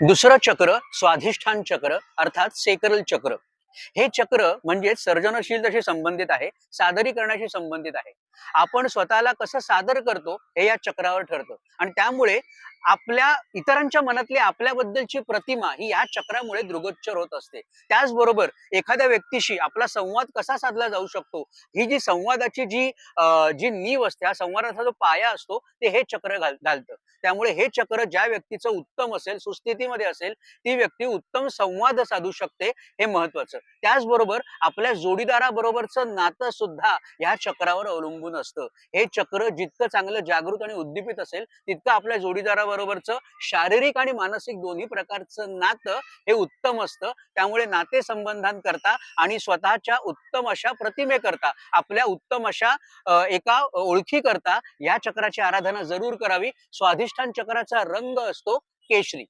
दुसरं चक्र स्वाधिष्ठान चक्र अर्थात सेकरल चक्र. हे चक्र म्हणजे सर्जनशीलतेशी संबंधित आहे सादरीकरणाशी संबंधित आहे. आपण स्वतःला कसं सादर करतो हे या चक्रावर ठरतं. आणि त्यामुळे आपल्या इतरांच्या मनातली आपल्याबद्दलची प्रतिमा ही या चक्रामुळे दृगोच्चर होत असते. त्याचबरोबर एखाद्या व्यक्तीशी आपला संवाद कसा साधला जाऊ शकतो? ही जी संवादाची जी जी नीव असते हा संवादाचा जो पाया असतो ते हे चक्र घाल घालतं. त्यामुळे हे चक्र ज्या व्यक्तीचं उत्तम असेल सुस्थितीमध्ये असेल ती व्यक्ती उत्तम संवाद साधू शकते हे महत्वाचं त्याचबरोबर आपल्या जोडीदाराबरोबरचं नातं सुद्धा या चक्रावर अवलंबून असतं. हे चक्र जितकं चांगलं जागृत आणि उद्दीपित असेल तितकं आपल्या जोडीदाराबरोबरचं शारीरिक आणि मानसिक दोन्ही प्रकारचं नातं हे उत्तम असतं. त्यामुळे नाते संबंधांकरता आणि स्वतःच्या उत्तम अशा प्रतिमेकरता आपल्या उत्तम अशा एका ओळखी करता या चक्राची आराधना जरूर करावी. स्वाधिष्ठान चक्राचा रंग असतो केशरी.